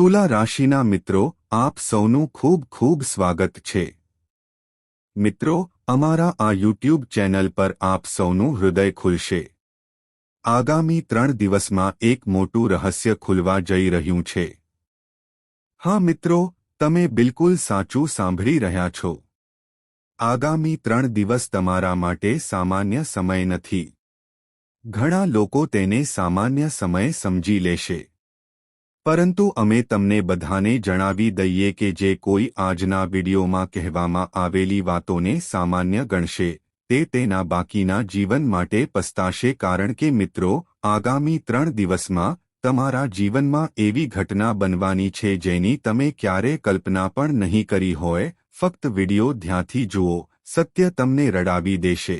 તુલા રાશિના મિત્રો, આપ સૌનું ખૂબ ખૂબ સ્વાગત છે. મિત્રો, અમારા આ યુટ્યુબ ચેનલ પર આપ સૌનું હૃદય ખુલશે. આગામી ત્રણ દિવસમાં એક મોટું રહસ્ય ખુલવા જઈ રહ્યું છે. હા મિત્રો, તમે બિલકુલ સાચું સાંભળી રહ્યા છો. આગામી ત્રણ દિવસ તમારા માટે સામાન્ય સમય નથી. ઘણા લોકો તેને સામાન્ય સમય સમજી લેશે. પરંતુ અમે તમને બધાને જણાવી દઈએ કે જે કોઈ આજના વિડીયોમાં કહેવામાં આવેલી વાતોને સામાન્ય ગણશે, તે તેના બાકીના જીવન માટે પસ્તાશે કારણ કે મિત્રો, આગામી ત્રણ દિવસમાં તમારા જીવનમાં એવી ઘટના બનવાની છે જેની તમે ક્યારે કલ્પના પણ નહીં કરી હોય, ફક્ત વીડિયો ધ્યાંથી જુઓ, સત્ય તમને રડાવી દેશે.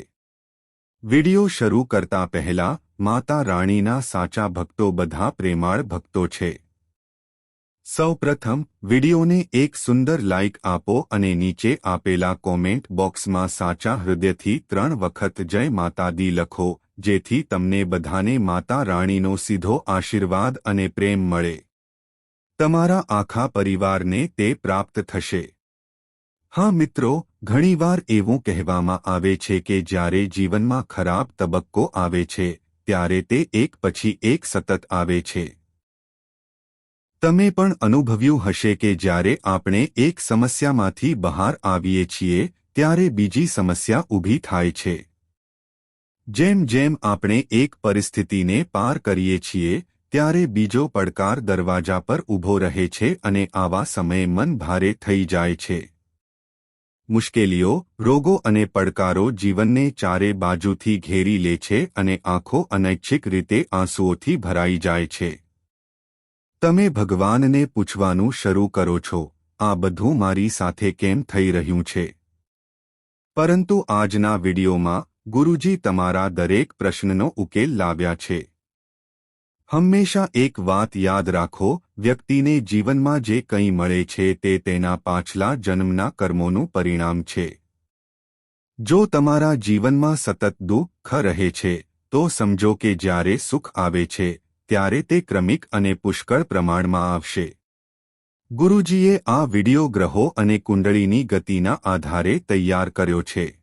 વીડિયો શરૂ કરતા પહેલા, માતા રાણીના સાચા ભક્તો બધા પ્રેમાળ ભક્તો છે. સૌપ્રથમ, વિડીયોને એક સુંદર લાઇક આપો અને નીચે આપેલા કોમેન્ટ બોક્સમાં સાચા હૃદયથી ત્રણ વખત જય માતા દી લખો, જેથી તમને બધાને માતા રાણીનો સીધો આશીર્વાદ અને પ્રેમ મળે. તમારા આખા પરિવારને તે પ્રાપ્ત થશે. હા મિત્રો, ઘણીવાર એવું કહેવામાં આવે છે કે જ્યારે જીવનમાં ખરાબ તબક્કો આવે છે, ત્યારે તે એક પછી એક સતત આવે છે. તમે પણ અનુભવ્યું હશે કે જ્યારે આપણે એક સમસ્યામાંથી બહાર આવીએ છીએ, ત્યારે બીજી સમસ્યા ઊભી થાય છે. જેમ જેમ આપણે એક પરિસ્થિતિને પાર કરીએ છીએ, ત્યારે બીજો પડકાર દરવાજા પર ઊભો રહે છે અને આવા સમયે મન ભારે થઈ જાય છે. મુશ્કેલીઓ, રોગો અને પડકારો જીવનને ચારે બાજુથી ઘેરી લે છે અને આંખો અનૈચ્છિક રીતે આંસુઓથી ભરાઈ જાય છે. તમે ભગવાનને પૂછવાનું શરૂ કરો છો, આ બધું મારી સાથે કેમ થઈ રહ્યું છે? પરંતુ આજના વિડીયોમાં ગુરુજી તમારા દરેક પ્રશ્નનો ઉકેલ લાવ્યા છે. હંમેશા એક વાત યાદ રાખો, વ્યક્તિને જીવનમાં જે કંઈ મળે છે તે તેના પાછલા જન્મના કર્મોનું પરિણામ છે. જો તમારા જીવનમાં સતત દુઃખ રહે છે, તો સમજો કે જ્યારે સુખ આવે છે ત્યારે તે ક્રમિક અને પુષ્કળ પ્રમાણમાં આવશે. ગુરુજીએ આ વિડિયો ગ્રહો અને કુંડળીની ગતિના આધારે તૈયાર કર્યો છે.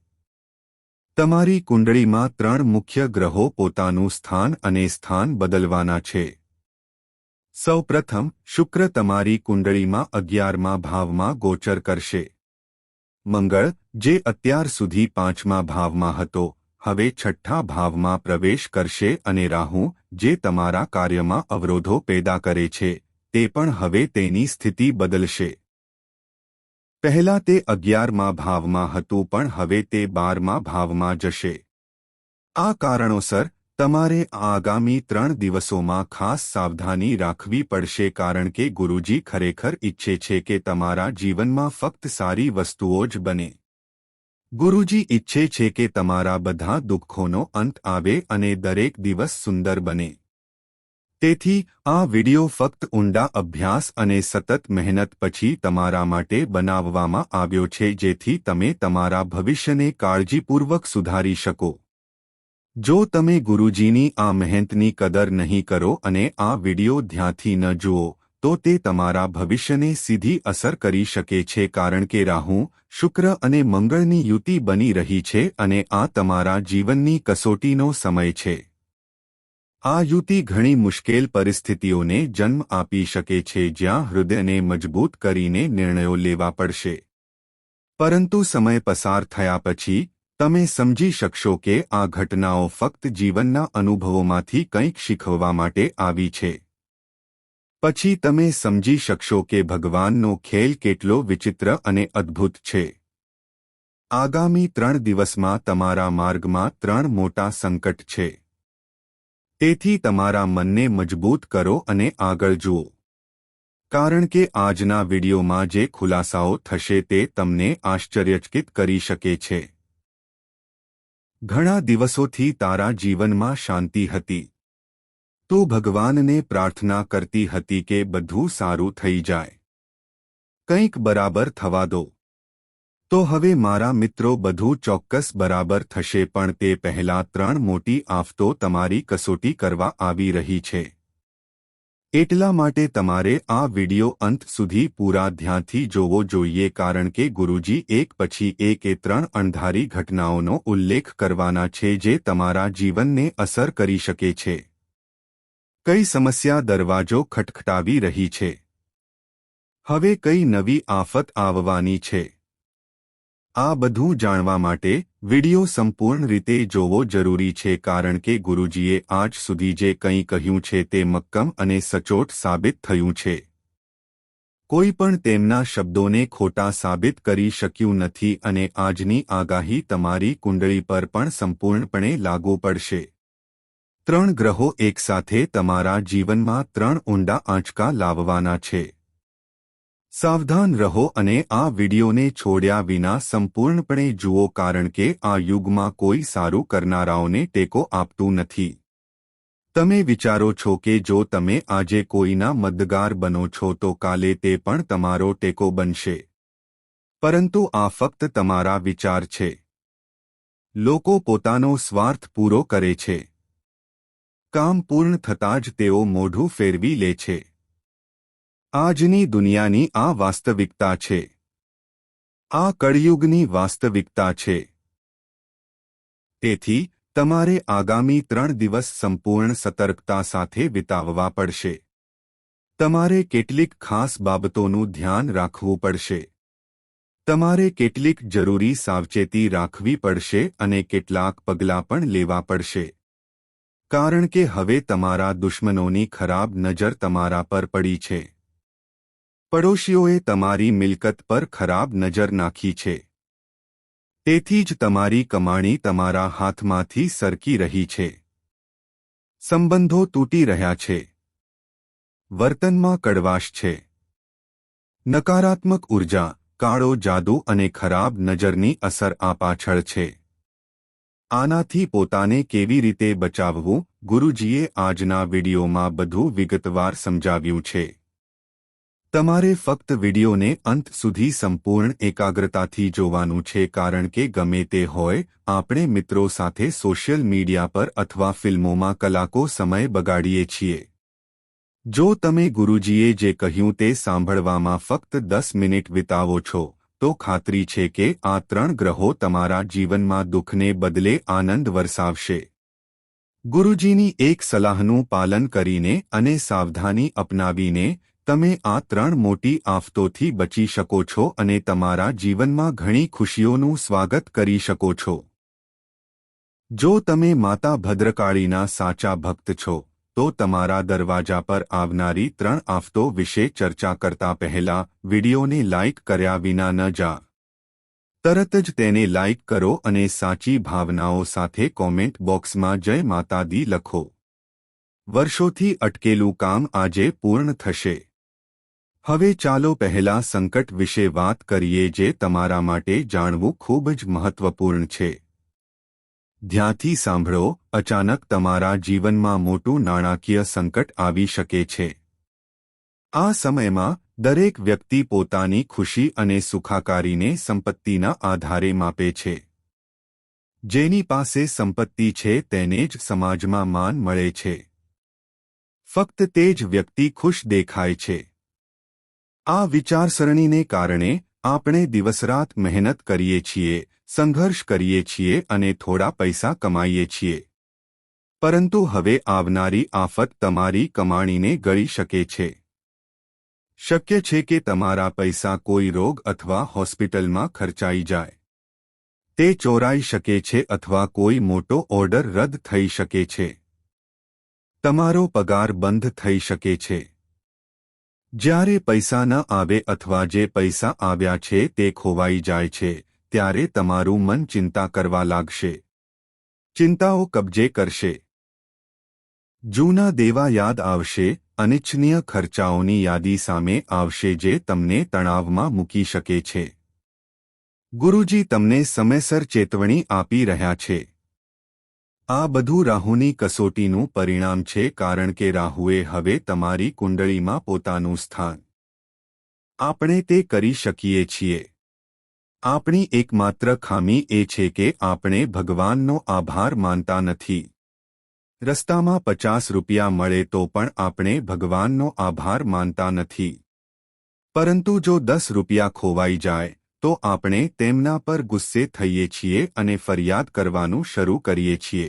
તમારી કુંડળીમાં ત્રણ મુખ્ય ગ્રહો પોતાનું સ્થાન અને સ્થાન બદલવાના છે. સૌપ્રથમ, શુક્ર તમારી કુંડળીમાં અગિયારમા ભાવમાં ગોચર કરશે. મંગળ, જે અત્યાર સુધી પાંચમા ભાવમાં હતો. હવે છઠ્ઠા ભાવમાં પ્રવેશ કરશે અને રાહુ, જે તમારા કાર્યમાં અવરોધો પેદા કરે છે, તે પણ હવે તેની સ્થિતિ બદલશે. પહેલા તે અગિયારમાં ભાવમાં હતું પણ હવે તે બારમાં ભાવમાં જશે. આ કારણોસર, તમારે આગામી ત્રણ દિવસોમાં ખાસ સાવધાની રાખવી પડશે કારણ કે ગુરુજી ખરેખર ઈચ્છે છે કે તમારા જીવનમાં ફક્ત સારી વસ્તુઓ જ બને. ગુરુજી ઈચ્છે છે કે તમારા બધા દુઃખોનો અંત આવે અને દરેક દિવસ સુંદર બને. તેથી, આ વિડિયો ફક્ત ઊંડા અભ્યાસ અને સતત મહેનત પછી તમારા માટે બનાવવામાં આવ્યો છે જેથી તમે તમારા ભવિષ્યને કાળજીપૂર્વક સુધારી શકો. જો તમે ગુરુજીની આ મહેનતની કદર નહીં કરો અને આ વિડિયો ધ્યાનથી ન જુઓ તો તે તમારા ભવિષ્યને સીધી અસર કરી શકે છે કારણ કે રાહુ, શુક્ર અને મંગળની યુતિ બની રહી છે અને આ તમારા જીવનની કસોટીનો સમય છે. આ યુતિ ઘણી મુશ્કેલ પરિસ્થિતિઓને જન્મ આપી શકે છે જ્યાં હૃદયને મજબૂત કરીને નિર્ણયો લેવા પડશે. પરંતુ સમય પસાર થયા પછી, તમે સમજી શકશો કે આ ઘટનાઓ ફક્ત જીવનના અનુભવોમાંથી કંઈક શીખવવા માટે આવી છે. પછી તમે સમજી શકશો કે ભગવાનનો ખેલ કેટલો વિચિત્ર અને અદ્ભુત છે. આગામી ત્રણ દિવસમાં તમારા માર્ગમાં ત્રણ મોટા સંકટ છે. તેથી તમારા મનને મજબૂત કરો અને આગળ જુઓ. કારણ કે આજના વિડીયોમાં જે ખુલાસાઓ થશે તે તમને આશ્ચર્યચકિત કરી શકે છે. ઘણા દિવસોથી તારા જીવનમાં શાંતિ હતી. તું ભગવાનને પ્રાર્થના કરતી હતી કે બધું સારું થઈ જાય. કંઈક બરાબર થવા દો. તો હવે મારા મિત્રો બધું ચોક્કસ બરાબર થશે પણ તે પહેલાં ત્રણ મોટી આફતો તમારી કસોટી કરવા આવી રહી છે. એટલા માટે તમારે આ વિડિયો અંત સુધી પૂરા ધ્યાનથી જોવો જોઈએ કારણ કે ગુરુજી એક પછી એક ત્રણ અણધારી ઘટનાઓનો ઉલ્લેખ કરવાના છે જે તમારા જીવનને અસર કરી શકે છે. કઈ સમસ્યા દરવાજો ખટખટાવી રહી છે? હવે કઈ નવી આફત આવવાની છે? આ બધું જાણવા માટે વિડિયો સંપૂર્ણ રીતે જોવો જરૂરી છે કારણ કે ગુરુજીએ આજ સુધી જે કંઈ કહ્યું છે તે મક્કમ અને સચોટ સાબિત થયું છે. કોઈ પણ તેમના શબ્દોને ખોટા સાબિત કરી શક્યું નથી અને આજની આગાહી તમારી કુંડળી પર પણ સંપૂર્ણપણે લાગુ પડશે. ત્રણ ગ્રહો એકસાથે તમારા જીવનમાં ત્રણ ઊંડા આંચકા લાવવાના છે. સાવધાન રહો અને આ વિડિયોને છોડ્યા વિના સંપૂર્ણપણે જુઓ કારણ કે આ યુગમાં કોઈ સારું કરનારાઓને ટેકો આપતું નથી. તમે વિચારો છો કે જો તમે આજે કોઈના મદદગાર બનો છો તો કાલે તે પણ તમારો ટેકો બનશે. પરંતુ આ ફક્ત તમારા વિચાર છે. લોકો પોતાનો સ્વાર્થ પૂરો કરે છે. કામ પૂર્ણ થતાં જ તેઓ મોઢું ફેરવી લે છે. આજની દુનિયાની આ વાસ્તવિકતા છે. આ કળિયુગની વાસ્તવિકતા છે. તેથી, તમારે આગામી ત્રણ દિવસ સંપૂર્ણ સતર્કતા સાથે વિતાવવા પડશે. તમારે કેટલીક ખાસ બાબતોનું ધ્યાન રાખવું પડશે. તમારે કેટલીક જરૂરી સાવચેતી રાખવી પડશે અને કેટલાક પગલાં પણ લેવા પડશે. કારણ કે હવે તમારા દુશ્મનોની ખરાબ નજર તમારા પર પડી છે. પડોશીઓએ તમારી મિલકત પર ખરાબ નજર નાખી છે. તેથી જ તમારી કમાણી તમારા હાથમાંથી સરકી રહી છે. સંબંધો તૂટી રહ્યા છે. વર્તનમાં કડવાશ છે. નકારાત્મક ઊર્જા, કાળો જાદુ અને ખરાબ નજરની અસર આ પાછળ છે. આનાથી પોતાને કેવી રીતે બચાવવું? ગુરુજીએ આજના વિડીયોમાં બધું વિગતવાર સમજાવ્યું છે. તમારે ફક્ત વિડિયોને અંત સુધી સંપૂર્ણ એકાગ્રતાથી જોવાનું છે કારણ કે ગમે તે હોય, આપણે મિત્રો સાથે સોશિયલ મીડિયા પર અથવા ફિલ્મોમાં કલાકો સમય બગાડીએ છીએ. જો તમે ગુરુજીએ જે કહ્યું તે સાંભળવામાં ફક્ત દસ મિનિટ વિતાવો છો તો ખાતરી છે કે આ ત્રણ ગ્રહો તમારા જીવનમાં દુઃખને બદલે આનંદ વરસાવશે. ગુરુજીની એક સલાહનું પાલન કરીને અને સાવધાની અપનાવીને તમે આ ત્રણ મોટી આફતોથી બચી શકો છો અને તમારા જીવનમાં ઘણી ખુશીઓનું સ્વાગત કરી શકો છો. જો તમે માતા ભદ્રકાળીના સાચા ભક્ત છો તો તમારા દરવાજા પર આવનારી ત્રણ આફતો વિશે ચર્ચા કરતા પહેલા વિડિયોને લાઇક કર્યા વિના ન જા. તરત જ તેને લાઇક કરો અને સાચી ભાવનાઓ સાથે કોમેન્ટ બોક્સમાં જય માતાદી લખો. વર્ષોથી અટકેલું કામ આજે પૂર્ણ થશે. હવે ચાલો પહેલા સંકટ વિશે વાત કરીએ જે તમારા માટે જાણવું ખૂબ જ મહત્વપૂર્ણ છે. ધ્યાનથી સાંભળો, અચાનક તમારા જીવનમાં મોટું નાણાકીય સંકટ આવી શકે છે. આ સમયમાં, દરેક વ્યક્તિ પોતાની ખુશી અને સુખાકારીને સંપત્તિના આધારે માપે છે. જેની પાસે સંપત્તિ છે, તેને જ સમાજમાં માન મળે છે. ફક્ત તે જ વ્યક્તિ ખુશ દેખાય છે. આ વિચારસરણીને કારણે, આપણે દિવસરાત મહેનત કરીએ છીએ સંઘર્ષ કરીએ છીએ અને થોડા પૈસા કમાઈએ છીએ. પરંતુ હવે આવનારી આફત તમારી કમાણીને ગળી શકે છે. શક્ય છે કે તમારા પૈસા કોઈ રોગ અથવા હોસ્પિટલમાં ખર્ચાઈ જાય. તે ચોરાઈ શકે છે અથવા કોઈ મોટો ઓર્ડર રદ થઈ શકે છે. તમારો પગાર બંધ થઈ શકે છે. જ્યારે પૈસા ન આવે અથવા જે પૈસા આવ્યા છે તે ખોવાઈ જાય છે. ત્યારે તમારું મન ચિંતા કરવા લાગશે. ચિંતાઓ કબજે કરશે. જૂના દેવા યાદ આવશે અનિચ્છનીય ખર્ચાઓની યાદી સામે આવશે જે તમને તણાવમાં મૂકી શકે છે. ગુરુજી તમને સમયસર ચેતવણી આપી રહ્યા છે. આ બધું રાહુની કસોટીનું પરિણામ છે કારણ કે રાહુએ હવે તમારી કુંડળીમાં પોતાનું સ્થાન. આપણે તે કરી શકીએ છીએ. આપણી એકમાત્ર ખામી એ છે કે આપણે ભગવાનનો આભાર માનતા નથી. રસ્તામાં પચાસ રૂપિયા મળે તો પણ આપણે ભગવાનનો આભાર માનતા નથી. પરંતુ જો દસ રૂપિયા ખોવાઈ જાય, તો આપણે તેમના પર ગુસ્સે થઈએ છીએ અને ફરિયાદ કરવાનું શરૂ કરીએ છીએ.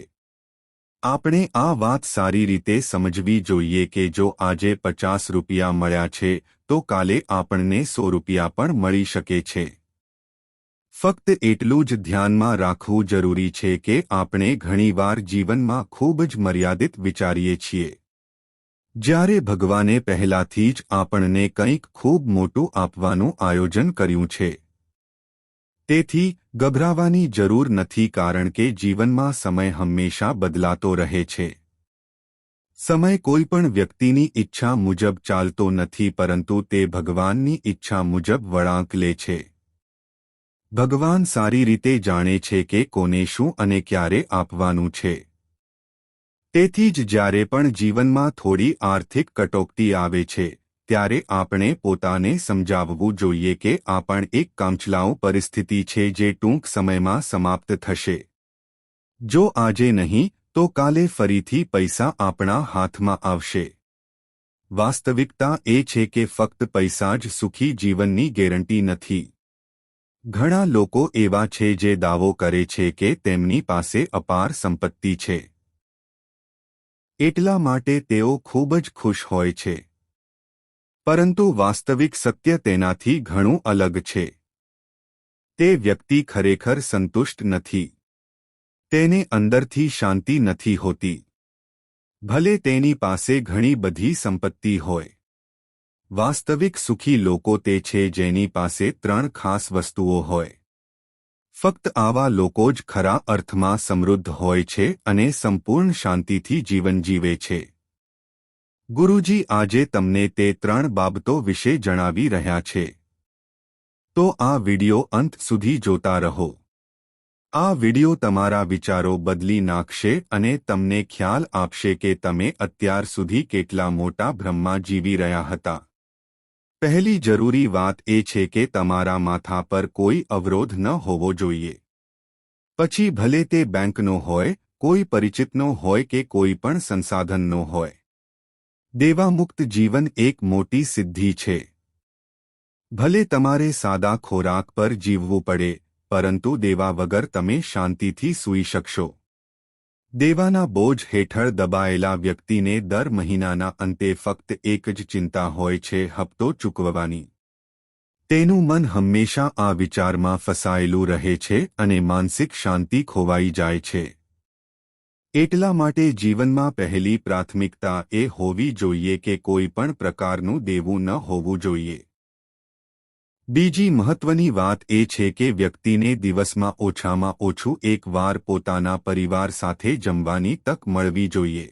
આપણે આ વાત સારી રીતે સમજવી જોઈએ કે જો આજે પચાસ રૂપિયા મળ્યા છે, તો કાલે આપણને સો રૂપિયા પણ મળી શકે છે. ફક્ત એટલું જ ધ્યાનમાં રાખવું જરૂરી છે કે આપણે ઘણીવાર જીવનમાં ખૂબ જ મર્યાદિત વિચારીએ છીએ. જ્યારે ભગવાને પહેલાથી જ આપણને કંઈક ખૂબ મોટું આપવાનું આયોજન કર્યું છે. તેથી, ગભરાવાની જરૂર નથી કારણ કે જીવનમાં સમય હંમેશા બદલાતો રહે છે. સમય કોઈ પણ વ્યક્તિની ઈચ્છા મુજબ ચાલતો નથી પરંતુ તે ભગવાનની ઈચ્છા મુજબ વળાંક લે છે. ભગવાન સારી રીતે જાણે છે કે કોને શું અને ક્યારે આપવાનું છે. તેથી જ જ્યારે પણ જીવનમાં થોડી આર્થિક કટોકટી આવે છે, ત્યારે આપણે પોતાને સમજાવવું જોઈએ કે આ પણ એક કામચલાઉ પરિસ્થિતિ છે જે ટૂંક સમયમાં સમાપ્ત થશે. જો આજે નહીં, તો કાલે ફરીથી પૈસા આપણા હાથમાં આવશે. વાસ્તવિકતા એ છે કે ફક્ત પૈસા જ સુખી જીવનની ગેરંટી નથી. ઘણા લોકો એવા છે જે દાવો કરે છે કે તેમની પાસે અપાર સંપત્તિ છે. એટલા માટે તેઓ ખૂબ જ ખુશ હોય છે. પરંતુ વાસ્તવિક સત્ય તેનાથી ઘણું અલગ છે. તે વ્યક્તિ ખરેખર સંતુષ્ટ નથી. તેને અંદરથી શાંતિ નથી હોતી. ભલે તેની પાસે ઘણી બધી સંપત્તિ હોય. વાસ્તવિક સુખી લોકો તે છે જેની પાસે ત્રણ ખાસ વસ્તુઓ હોય. ફક્ત આવા લોકો જ ખરા અર્થમાં સમૃદ્ધ હોય છે અને સંપૂર્ણ શાંતિથી જીવન જીવે છે. ગુરુજી આજે તમને તે ત્રણ બાબતો વિશે જણાવી રહ્યા છે. તો આ વિડિયો અંત સુધી જોતા રહો. આ વિડિયો તમારા વિચારો બદલી નાખશે અને તમને ખ્યાલ આપશે કે તમે અત્યાર સુધી કેટલા મોટા બ્રહ્મા જીવી રહ્યા હતા. પહેલી જરૂરી વાત એ છે કે તમારા માથા પર કોઈ અવરોધ ન હોવો જોઈએ. પછી ભલે તે બેંકનો હોય, કોઈ પરિચિતનો હોય કે કોઈ પણ સંસાધનનો હોય. દેવામુક્ત જીવન એક મોટી સિદ્ધિ છે. ભલે તમારે સાદા ખોરાક પર જીવવું પડે, પરંતુ દેવા વગર તમે શાંતિથી સૂઈ શકશો. દેવાના બોજ હેઠળ દબાયેલા વ્યક્તિને દર મહિનાના અંતે ફક્ત એક જ ચિંતા હોય છે, હપ્તો ચૂકવવાની. તેનું મન હંમેશા આ વિચારમાં ફસાયેલું રહે છે અને માનસિક શાંતિ ખોવાઈ જાય છે. એટલા માટે જીવનમાં પહેલી પ્રાથમિકતા એ હોવી જોઈએ કે કોઈ પણ પ્રકારનું દેવું ન હોવું જોઈએ. બીજી મહત્વની વાત એ છે કે વ્યક્તિને દિવસમાં ઓછામાં ઓછું એક વાર પોતાના પરિવાર સાથે જમવાની તક મળવી જોઈએ.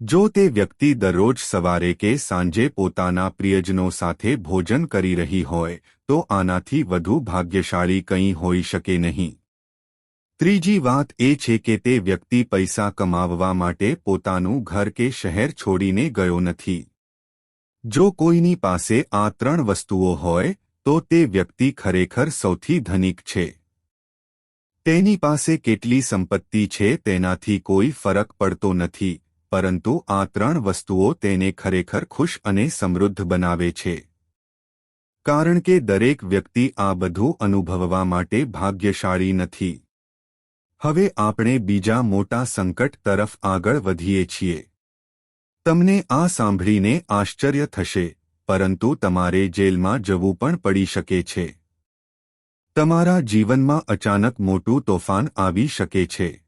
જો તે વ્યક્તિ દરરોજ સવારે કે સાંજે પોતાના પ્રિયજનો સાથે ભોજન કરી રહી હોય, તો આનાથી વધુ ભાગ્યશાળી કંઈ હોઈ શકે નહીં. ત્રીજી વાત એ છે કે તે વ્યક્તિ પૈસા કમાવવા માટે પોતાનું ઘર કે શહેર છોડીને ગયો નથી. જો કોઈની પાસે આ ત્રણ વસ્તુઓ હોય તો તે વ્યક્તિ ખરેખર સૌથી ધનિક છે. તેની પાસે કેટલી સંપત્તિ છે તેનાથી કોઈ ફરક પડતો નથી, પરંતુ આ ત્રણ વસ્તુઓ તેને ખરેખર ખુશ અને સમૃદ્ધ બનાવે છે. કારણ કે દરેક વ્યક્તિ આ બધું અનુભવવા માટે ભાગ્યશાળી નથી. હવે આપણે બીજા મોટા સંકટ તરફ આગળ વધીએ છીએ. તમને આ સાંભળીને આશ્ચર્ય થશે. પરંતુ તમારે જેલમાં જવું પણ પડી શકે છે. તમારા જીવનમાં અચાનક મોટું તોફાન આવી શકે છે.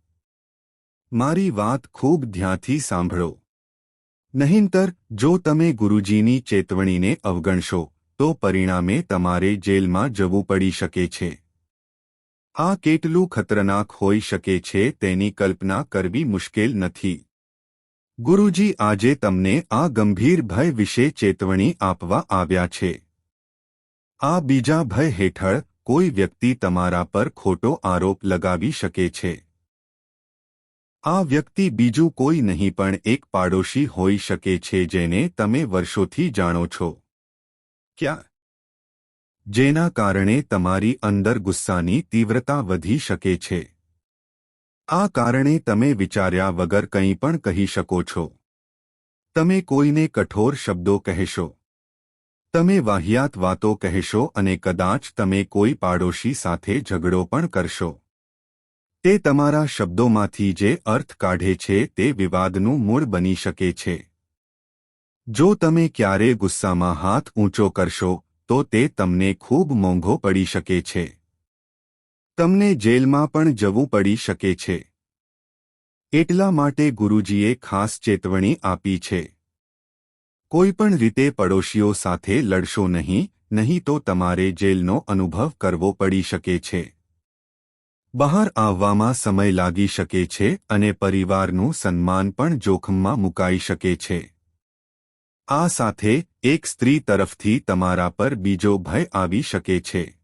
મારી વાત ખૂબ ધ્યાનથી સાંભળો. નહીંતર, જો તમે ગુરુજીની ચેતવણીને અવગણશો, તો પરિણામે તમારે જેલમાં જવું પડી શકે છે. આ કેટલું ખતરનાક હોઈ શકે છે તેની કલ્પના કરવી મુશ્કેલ નથી. ગુરુજી, આજે તમને આ ગંભીર ભય વિશે ચેતવણી આપવા આવ્યા છે. આ બીજા ભય હેઠળ કોઈ વ્યક્તિ તમારા પર ખોટો આરોપ લગાવી શકે છે. આ વ્યક્તિ બીજું કોઈ નહીં પણ એક પાડોશી હોઈ શકે છે જેને તમે વર્ષોથી જાણો છો. ક્યાં? જેના કારણે તમારી અંદર ગુસ્સાની તીવ્રતા વધી શકે છે. આ કારણે તમે વિચાર્યા વગર કંઈ પણ કહી શકો છો. તમે કોઈને કઠોર શબ્દો કહેશો. તમે વાહિયાત વાતો કહેશો અને કદાચ તમે કોઈ પાડોશી સાથે ઝઘડો પણ કરશો. તે તમારા શબ્દોમાંથી જે અર્થ કાઢે છે તે વિવાદનું મૂળ બની શકે છે. જો તમે ક્યારે ગુસ્સામાં હાથ ઊંચો કરશો, તો તે તમને ખૂબ મોંઘો પડી શકે છે. તમને જેલમાં પણ જવું પડી શકે છે. એટલા માટે ગુરુજીએ ખાસ ચેતવણી આપી છે. કોઈ પણ રીતે પડોશીઓ સાથે લડશો નહીં નહીં તો તમારે જેલનો અનુભવ કરવો પડી શકે છે. બહાર આવવામાં સમય લાગી શકે છે અને પરિવારનું સન્માન પણ જોખમમાં મુકાઈ શકે છે. આ સાથે એક સ્ત્રી તરફથી તમારા પર બીજો ભય આવી શકે છે.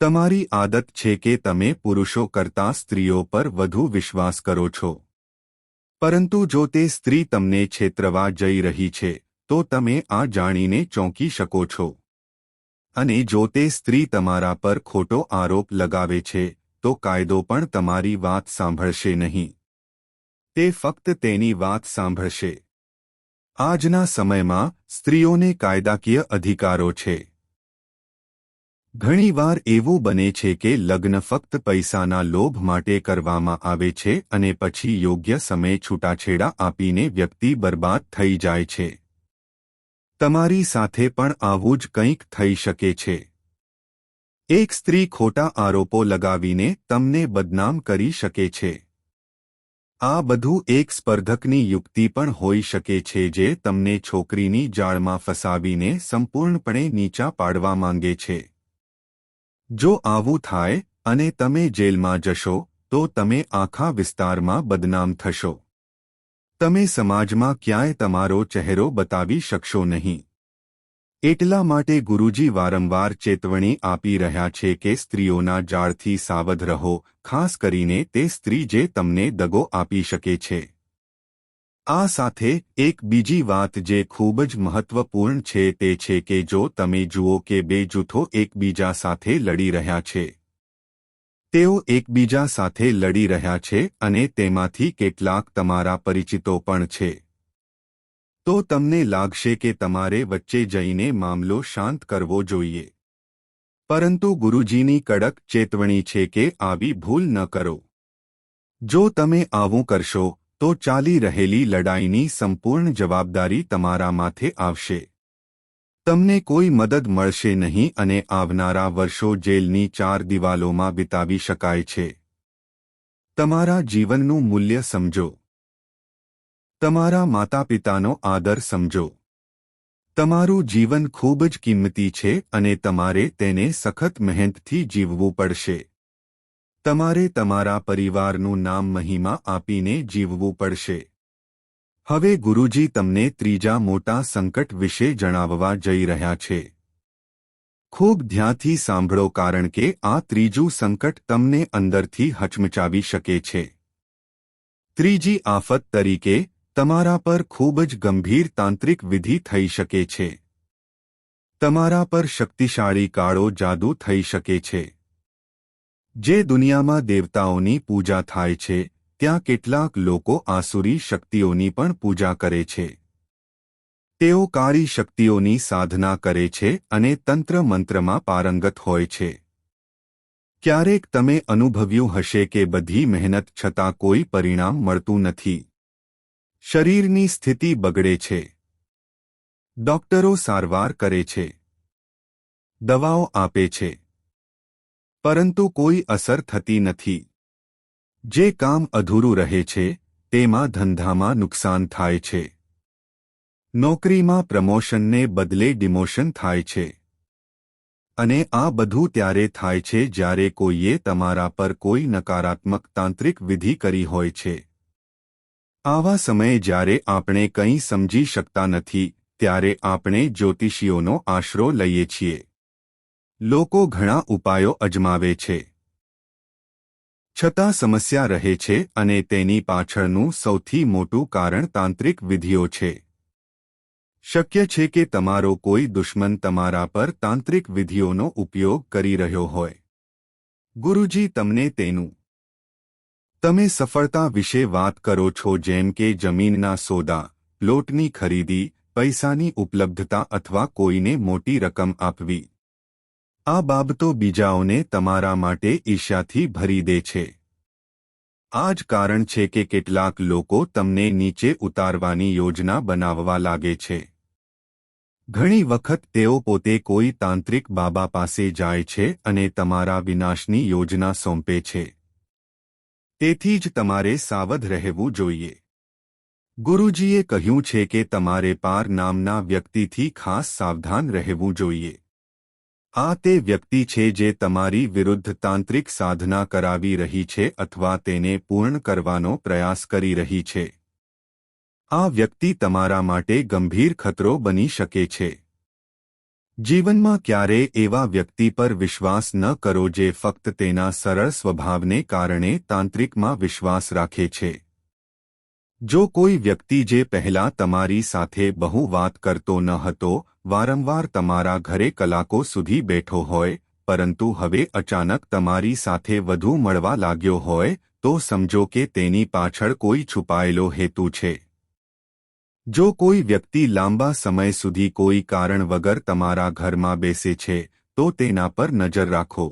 તમારી આદત છે કે તમે પુરુષો કરતાં સ્ત્રીઓ પર વધુ વિશ્વાસ કરો છો. પરંતુ જો તે સ્ત્રી તમને છેતરવા જઈ રહી છે, તો તમે આ જાણીને ચોંકી શકો છો. અને જો તે સ્ત્રી તમારા પર ખોટો આરોપ લગાવે છે, તો કાયદો પણ તમારી વાત સાંભળશે નહીં. તે ફક્ત તેની વાત સાંભળશે. આજના સમયમાં સ્ત્રીઓને કાયદાકીય અધિકારો છે. ઘણીવાર એવું બને છે કે લગ્ન ફક્ત પૈસાના લોભ માટે કરવામાં આવે છે અને પછી યોગ્ય સમય છૂટાછેડા આપીને વ્યક્તિ બરબાદ થઈ જાય છે. તમારી સાથે પણ આવું જ કંઈક થઈ શકે છે. એક સ્ત્રી ખોટા આરોપો લગાવીને તમને બદનામ કરી શકે છે. આ બધું એક સ્પર્ધકની યુક્તિ પણ હોઈ શકે છે જે તમને છોકરીની જાળમાં ફસાવીને સંપૂર્ણપણે નીચા પાડવા માંગે છે. જો આવું થાય અને તમે જેલમાં જશો, તો તમે આખા વિસ્તારમાં બદનામ થશો. તમે સમાજમાં ક્યાંય તમારો ચહેરો બતાવી શકશો નહીં. એટલા માટે ગુરુજી વારંવાર ચેતવણી આપી રહ્યા છે કે સ્ત્રીઓના જાળથી સાવધ રહો, ખાસ કરીને તે સ્ત્રી જે તમને દગો આપી શકે છે. આ સાથે એક બીજી વાત જે ખૂબ જ મહત્વપૂર્ણ છે તે છે કે જો તમે જુઓ કે બે જૂથો એકબીજા સાથે લડી રહ્યા છે. તેઓ એકબીજા સાથે લડી રહ્યા છે અને તેમાંથી કેટલાક તમારા પરિચિતો પણ છે. તો તમને લાગશે કે તમારે વચ્ચે જઈને મામલો શાંત કરવો જોઈએ. પરંતુ ગુરુજીની કડક ચેતવણી છે કે આવી ભૂલ ન કરો. જો તમે આવું કરશો તો ચાલી રહેલી લડાઈની સંપૂર્ણ જવાબદારી તમારા માથે આવશે. તમને કોઈ મદદ મળશે નહીં અને આવનારા વર્ષો જેલની ચાર દિવાલોમાં વિતાવી શકાય છે. તમારા જીવનનું મૂલ્ય સમજો. તમારા માતા પિતાનો આદર સમજો. તમારું જીવન ખૂબ જ કિંમતી છે અને તમારે તેને સખત મહેનતથી જીવવું પડશે. તમારે તમારા પરિવારનું નામ મહિમા આપીને જીવવું પડશે. હવે ગુરુજી તમને ત્રીજા મોટા સંકટ વિશે જણાવવા જઈ રહ્યા છે. ખૂબ ધ્યાનથી સાંભળો કારણ કે આ ત્રીજું સંકટ તમને અંદરથી હચમચાવી શકે છે. ત્રીજી આફત તરીકે, તમારા પર ખૂબ જ ગંભીર તાંત્રિક વિધિ થઈ શકે છે. તમારા પર શક્તિશાળી કાળો જાદુ થઈ શકે છે. જે દુનિયામાં દેવતાઓની પૂજા થાય છે, ત્યાં કેટલાક લોકો આસુરી શક્તિઓની પણ પૂજા કરે છે. તેઓ કાળી શક્તિઓની સાધના કરે છે અને તંત્ર મંત્રમાં પારંગત હોય છે. ક્યારેક તમે અનુભવ્યું હશે કે બધી મહેનત છતાં કોઈ પરિણામ મળતું નથી. શરીરની સ્થિતિ બગડે છે. ડોક્ટરો સારવાર કરે છે. દવાઓ આપે છે. પરંતુ કોઈ અસર થતી નથી. જે કામ અધૂરું રહે છે, તેમાં ધંધામાં નુકસાન થાય છે. નોકરીમાં પ્રમોશનને બદલે ડિમોશન થાય છે. અને આ બધું ત્યારે થાય છે જ્યારે કોઈએ તમારા પર કોઈ નકારાત્મક તાંત્રિક વિધિ કરી હોય છે. આવા સમયે જ્યારે આપણે કંઈ સમજી શકતા નથી, ત્યારે આપણે જ્યોતિષીઓનો આશરો લઈએ છીએ. લોકો ઘણા ઉપાયો અજમાવે છે. છતાં સમસ્યા રહે છે અને તેની પાછળનું સૌથી મોટું કારણ તાંત્રિક વિધિઓ છે. શક્ય છે કે તમારો કોઈ દુશ્મન તમારા પર તાંત્રિક વિધિઓનો ઉપયોગ કરી રહ્યો હોય. ગુરુજી, તમને તેનું તમે સફળતા વિશે વાત કરો છો જેમ કે જમીનના સોદા, લોટની ખરીદી, પૈસાની ઉપલબ્ધતા અથવા કોઈને મોટી રકમ આપવી. આ બાબતો બીજાઓને તમારા માટે ઈર્ષ્યાથી ભરી દે છે. આ જ કારણ છે કે કેટલાક લોકો તમને નીચે ઉતારવાની યોજના બનાવવા લાગે છે. ઘણી વખત તેઓ પોતે કોઈ તાંત્રિક બાબા પાસે જાય છે અને તમારા વિનાશની યોજના સોંપે છે. તેથી જ તમારે સાવધ રહેવું જોઈએ. ગુરુજીએ કહ્યું છે કે તમારે પાર નામના વ્યક્તિથી ખાસ સાવધાન રહેવું જોઈએ. આ તે વ્યક્તિ છે જે તમારી વિરુદ્ધ તાંત્રિક સાધના કરાવી રહી છે અથવા તેને પૂર્ણ કરવાનો પ્રયાસ કરી રહી છે. આ વ્યક્તિ તમારા માટે ગંભીર ખતરો બની શકે છે. જીવનમાં ક્યારે એવા વ્યક્તિ પર વિશ્વાસ ન કરો જે ફક્ત તેના સરળ સ્વભાવને કારણે તાંત્રિકમાં વિશ્વાસ રાખે છે. જો કોઈ વ્યક્તિ જે પહેલા તમારી સાથે બહુ વાત કરતો ન હતો વારંવાર તમારા ઘરે કલાકો સુધી બેઠો હોય, પરંતુ હવે અચાનક તમારી સાથે વધુ મળવા લાગ્યો હોય, તો સમજો કે તેની પાછળ કોઈ છુપાયેલો હેતુ છે. જો કોઈ વ્યક્તિ લાંબા સમય સુધી કોઈ કારણ વગર તમારા ઘરમાં બેસે છે, તો તેના પર નજર રાખો.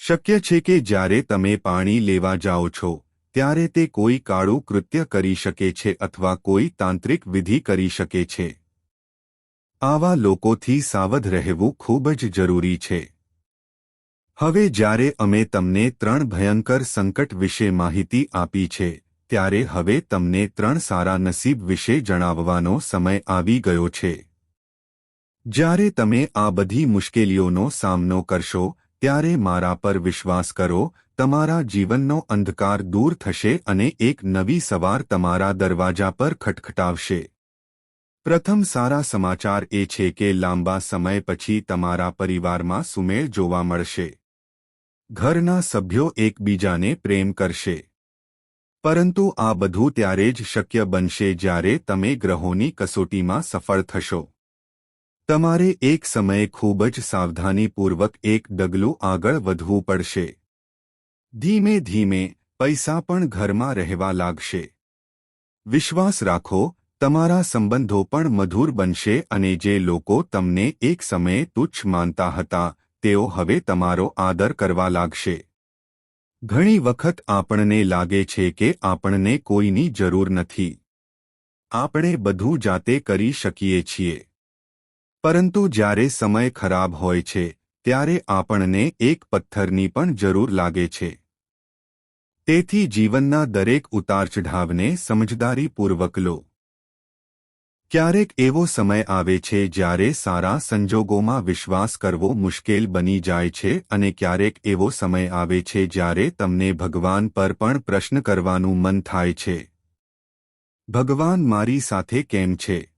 શક્ય છે કે જ્યારે તમે પાણી લેવા જાઓ છો, ત્યારે તે કોઈ કાળું કૃત્ય કરી શકે છે અથવા કોઈ તાંત્રિક વિધિ કરી શકે છે. આવા લોકોથી સાવધ રહેવું ખૂબ જ જરૂરી છે. હવે જ્યારે અમે તમને ત્રણ ભયંકર સંકટ વિશે માહિતી આપી છે, ત્યારે હવે તમને ત્રણ સારા નસીબ વિશે જણાવવાનો સમય આવી ગયો છે. જ્યારે તમે આ બધી મુશ્કેલીઓનો સામનો કરશો, ત્યારે મારા પર વિશ્વાસ કરો, તમારા જીવનનો અંધકાર દૂર થશે અને એક નવી સવાર તમારા દરવાજા પર ખટખટાવશે. પ્રથમ સારા સમાચાર એ છે કે લાંબા સમય પછી તમારા પરિવારમાં સુમેળ જોવા મળશે. ઘરના સભ્યો એકબીજાને પ્રેમ કરશે. પરંતુ આ બધું ત્યારે જ શક્ય બનશે જ્યારે તમે ગ્રહોની કસોટીમાં સફળ થશો. તમારે એક સમયે ખૂબ જ સાવધાનીપૂર્વક એક ડગલું આગળ વધવું પડશે. ધીમે ધીમે પૈસા પણ ઘરમાં રહેવા લાગશે. વિશ્વાસ રાખો તમારા સંબંધો પણ મધુર બનશે અને જે લોકો તમને એક સમયે તુચ્છ માનતા હતા, તેઓ હવે તમારો આદર કરવા લાગશે. ઘણી વખત આપણને લાગે છે કે આપણને કોઈની જરૂર નથી. આપણે બધું જાતે કરી શકીએ છીએ. પરંતુ જ્યારે સમય ખરાબ હોય છે, ત્યારે આપણને એક પથ્થરની પણ જરૂર લાગે છે. તેથી જીવનના દરેક ઉતાર ચઢાવને સમજદારીપૂર્વક લો. ક્યારેક એવો સમય આવે છે જ્યારે સારા સંજોગોમાં વિશ્વાસ કરવો મુશ્કેલ બની જાય છે અને ક્યારેક એવો સમય આવે છે જ્યારે તમને ભગવાન પર પણ પ્રશ્ન કરવાનું મન થાય છે. ભગવાન મારી સાથે કેમ છે?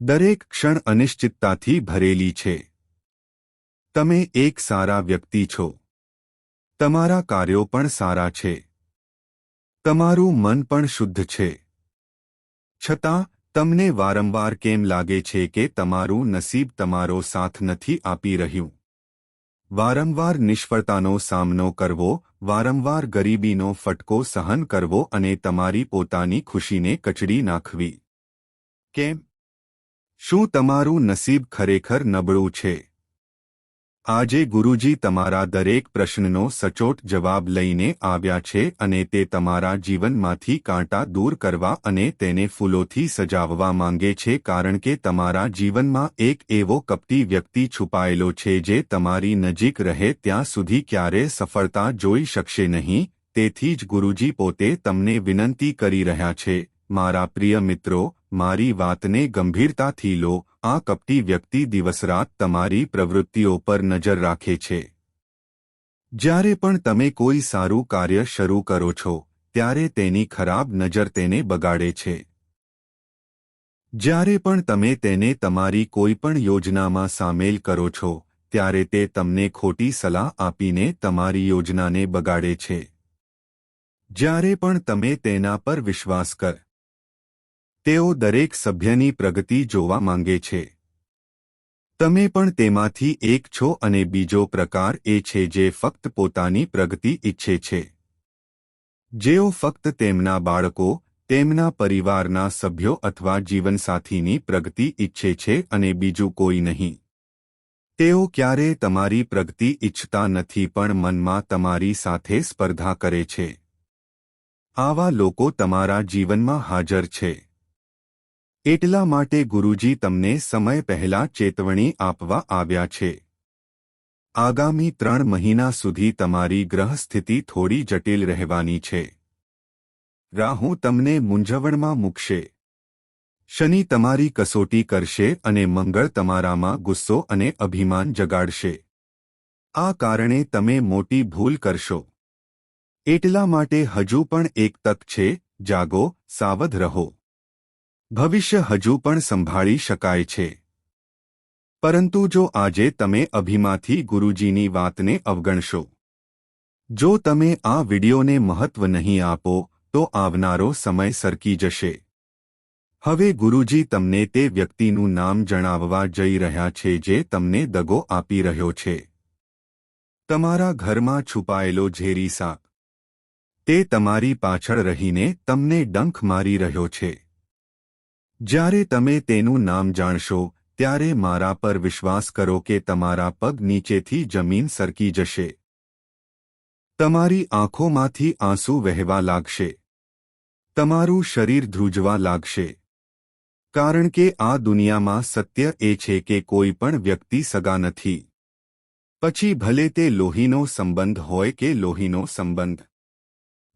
દરેક ક્ષણ અનિશ્ચિતતાથી ભરેલી છે. તમે એક સારા વ્યક્તિ છો. તમારા કાર્યો પણ સારા છે. તમારું મન પણ શુદ્ધ છે. છતાં તમને વારંવાર કેમ લાગે છે કે તમારું નસીબ તમારો સાથ નથી આપી રહ્યું? વારંવાર નિષ્ફળતાનો સામનો કરવો, વારંવાર ગરીબીનો ફટકો સહન કરવો અને તમારી પોતાની ખુશીને કચડી નાખવી. કેમ? શું તમારું નસીબ ખરેખર નબળું છે? આજે ગુરુજી તમારા દરેક પ્રશ્નનો સચોટ જવાબ લઈને આવ્યા છે અને તે તમારા જીવનમાંથી કાંટા દૂર કરવા અને તેને ફૂલોથી સજાવવા માંગે છે કારણ કે તમારા જીવનમાં એક એવો કપટી વ્યક્તિ છુપાયેલો છે જે તમારી નજીક રહે ત્યાં સુધી ક્યારે સફળતા જોઈ શકશે નહીં, તેથી જ ગુરુજી પોતે તમને વિનંતી કરી રહ્યા છે, મારા પ્રિય મિત્રો, મારી વાતને ગંભીરતાથી લો આ કપટી વ્યક્તિ દિવસરાત તમારી પ્રવૃત્તિઓ પર નજર રાખે છે. જ્યારે પણ તમે કોઈ સારું કાર્ય શરૂ કરો છો, ત્યારે તેની ખરાબ નજર તેને બગાડે છે. જ્યારે પણ તમે તેને તમારી કોઈપણ યોજનામાં સામેલ કરો છો, ત્યારે તે તમને ખોટી સલાહ આપીને તમારી યોજનાને બગાડે છે. જ્યારે પણ તમે તેના પર વિશ્વાસ કર તેઓ દરેક સભ્યની પ્રગતિ જોવા માંગે છે. તમે પણ તેમાંથી એક છો અને બીજો પ્રકાર એ છે જે ફક્ત પોતાની પ્રગતિ ઈચ્છે છે. જેઓ ફક્ત તેમના બાળકો, તેમના પરિવારના સભ્યો અથવા જીવનસાથીની પ્રગતિ ઈચ્છે છે અને બીજું કોઈ નહીં. તેઓ ક્યારેય તમારી પ્રગતિ ઈચ્છતા નથી પણ મનમાં તમારી સાથે સ્પર્ધા કરે છે. આવા લોકો તમારા જીવનમાં હાજર છે. એટલા માટે ગુરુજી તમને સમય પહેલા ચેતવણી આપવા આવ્યા છે. આગામી ત્રણ મહિના સુધી તમારી ગ્રહ સ્થિતિ થોડી જટિલ રહેવાની છે. રાહુ તમને મૂંઝવણમાં મૂકશે. શનિ તમારી કસોટી કરશે અને મંગળ તમારામાં ગુસ્સો અને અભિમાન જગાડશે. આ કારણે તમે મોટી ભૂલ કરશો. એટલા માટે હજુ પણ એક તક છે, જાગો, સાવધ રહો. ભવિષ્ય હજુ પણ સંભાળી શકાય છે. પરંતુ જો આજે તમે અભિમાંથી ગુરુજીની વાતને અવગણશો, જો તમે આ વિડિયોને મહત્વ નહીં આપો, તો આવનારો સમય સરકી જશે. હવે ગુરુજી તમને તે વ્યક્તિનું નામ જણાવવા જઈ રહ્યા છે જે તમને દગો આપી રહ્યો છે. તમારા ઘરમાં છુપાયેલો ઝેરી સાપ તે તમારી પાછળ રહીને તમને ડંખ મારી રહ્યો છે. જ્યારે તમે તેનું નામ જાણશો, ત્યારે મારા પર વિશ્વાસ કરો કે તમારા પગ નીચેથી જમીન સરકી જશે. તમારી આંખોમાંથી આંસુ વહેવા લાગશે. તમારું શરીર ધ્રુજવા લાગશે. કારણ કે આ દુનિયામાં સત્ય એ છે કે કોઈ પણ વ્યક્તિ સગા નથી. પછી ભલે તે લોહીનો સંબંધ હોય કે લોહીનો સંબંધ.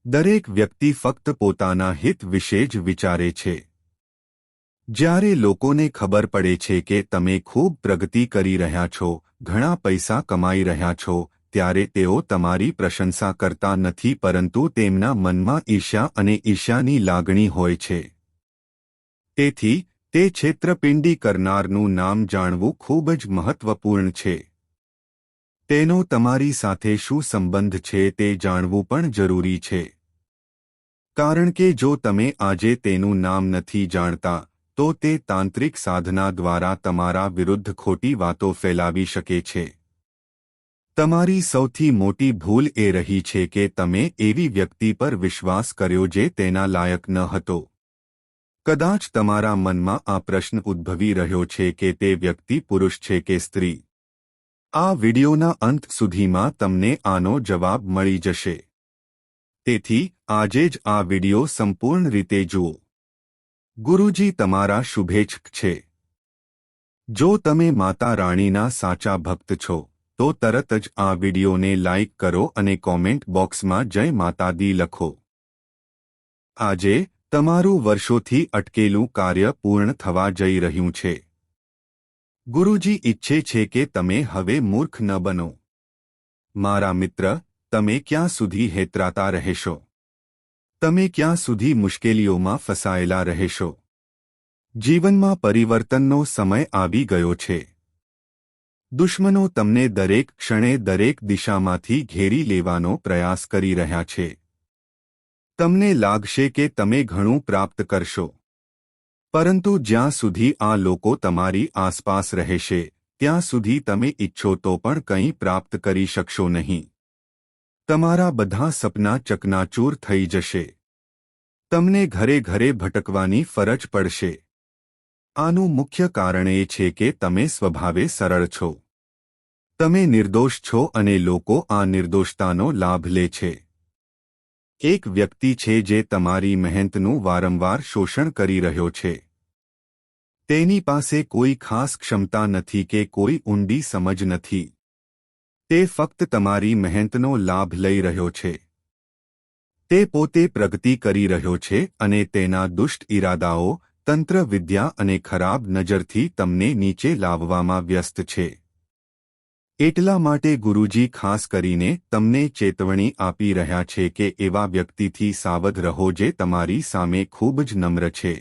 દરેક વ્યક્તિ ફક્ત પોતાના હિત વિશે જ વિચારે છે. જ્યારે લોકોને ખબર પડે છે કે તમે ખૂબ પ્રગતિ કરી રહ્યા છો, ઘણા પૈસા કમાઈ રહ્યા છો, ત્યારે તેઓ તમારી પ્રશંસા કરતા નથી પરંતુ તેમના મનમાં ઈર્ષ્યા અને ઈર્ષ્યાની લાગણી હોય છે. તેથી, તે છેત્રપિંડી કરનારનું નામ જાણવું ખૂબ જ મહત્વપૂર્ણ છે. તેનો તમારી સાથે શું સંબંધ છે તે જાણવું પણ જરૂરી છે. કારણ કે જો તમે આજે તેનું નામ નથી જાણતા તો તે તાંત્રિક સાધના દ્વારા તમારા વિરુદ્ધ ખોટી વાતો ફેલાવી શકે છે. તમારી સૌથી મોટી ભૂલ એ રહી છે કે તમે એવી વ્યક્તિ પર વિશ્વાસ કર્યો જે તેના લાયક ન હતો. કદાચ તમારા મનમાં આ પ્રશ્ન ઉદ્ભવી રહ્યો છે કે તે વ્યક્તિ પુરુષ છે કે સ્ત્રી. આ વિડિયોના અંત સુધીમાં તમને આનો જવાબ મળી જશે. તેથી, આજે જ આ વિડિયો સંપૂર્ણ રીતે જુઓ. ગુરુજી તમારા શુભેચ્છક છે. જો તમે માતા રાણીના સાચા ભક્ત છો, તો તરત જ આ વિડિયોને લાઇક કરો અને કોમેન્ટ બોક્સમાં જય માતાદી લખો. આજે, તમારું વર્ષોથી અટકેલું કાર્ય પૂર્ણ થવા જઈ રહ્યું છે. ગુરુજી ઈચ્છે છે કે તમે હવે મૂર્ખ ન બનો. મારા મિત્ર, તમે ક્યાં સુધી હેતરાતા રહેશો? તમે ક્યાં સુધી મુશ્કેલીઓમાં ફસાયેલા રહેશો? જીવનમાં પરિવર્તનનો સમય આવી ગયો છે. દુશ્મનો તમને દરેક ક્ષણે દરેક દિશામાંથી ઘેરી લેવાનો પ્રયાસ કરી રહ્યા છે. તમને લાગશે કે તમે ઘણું પ્રાપ્ત કરશો. પરંતુ જ્યાં સુધી આ લોકો તમારી આસપાસ રહેશે, ત્યાં સુધી તમે ઇચ્છો તો પણ કંઈ પ્રાપ્ત કરી શકશો નહીં. તમારા બધા સપના ચકનાચૂર થઈ જશે. તમને ઘરે ઘરે ભટકવાની ફરજ પડશે. આનું મુખ્ય કારણ એ છે કે તમે સ્વભાવે સરળ છો. તમે નિર્દોષ છો અને લોકો આ નિર્દોષતાનો લાભ લે છે. એક વ્યક્તિ છે જે તમારી મહેનતનું વારંવાર શોષણ કરી રહ્યો છે. તેની પાસે કોઈ ખાસ ક્ષમતા નથી કે કોઈ ઊંડી સમજ નથી. તે ફક્ત તમારી મહેનતનો લાભ લઈ રહ્યો છે. તે પોતે પ્રગતિ કરી રહ્યો છે અને તેના દુષ્ટ ઇરાદાઓ તંત્ર વિદ્યા અને ખરાબ નજરથી તમને નીચે લાવવામાં વ્યસ્ત છે. એટલા માટે ગુરુજી ખાસ કરીને તમને ચેતવણી આપી રહ્યા છે કે એવા વ્યક્તિથી સાવધ રહો જે તમારી સામે ખૂબ જ નમ્ર છે.